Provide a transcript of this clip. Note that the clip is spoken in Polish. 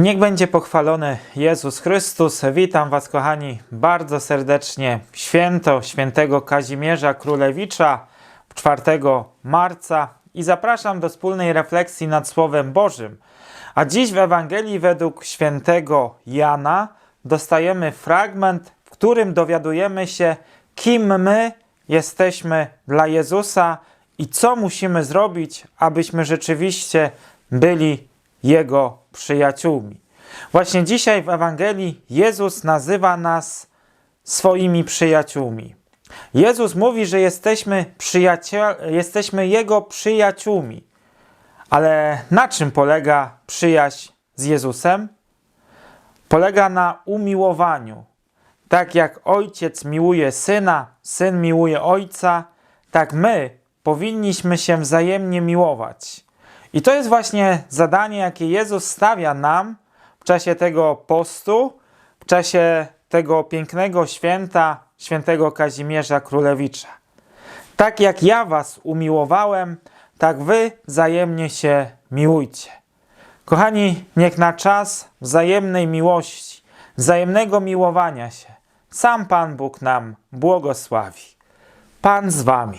Niech będzie pochwalony Jezus Chrystus. Witam Was, kochani, bardzo serdecznie. Święto świętego Kazimierza Królewicza 4 marca i zapraszam do wspólnej refleksji nad Słowem Bożym. A dziś w Ewangelii według świętego Jana dostajemy fragment, w którym dowiadujemy się, kim my jesteśmy dla Jezusa i co musimy zrobić, abyśmy rzeczywiście byli Jego przyjaciółmi. Właśnie dzisiaj w Ewangelii Jezus nazywa nas swoimi przyjaciółmi. Jezus mówi, że jesteśmy, jesteśmy Jego przyjaciółmi. Ale na czym polega przyjaźń z Jezusem? Polega na umiłowaniu. Tak jak ojciec miłuje syna, syn miłuje ojca, tak my powinniśmy się wzajemnie miłować. I to jest właśnie zadanie, jakie Jezus stawia nam w czasie tego postu, w czasie tego pięknego święta, świętego Kazimierza Królewicza. Tak jak ja was umiłowałem, tak wy wzajemnie się miłujcie. Kochani, niech na czas wzajemnej miłości, wzajemnego miłowania się, sam Pan Bóg nam błogosławi. Pan z wami.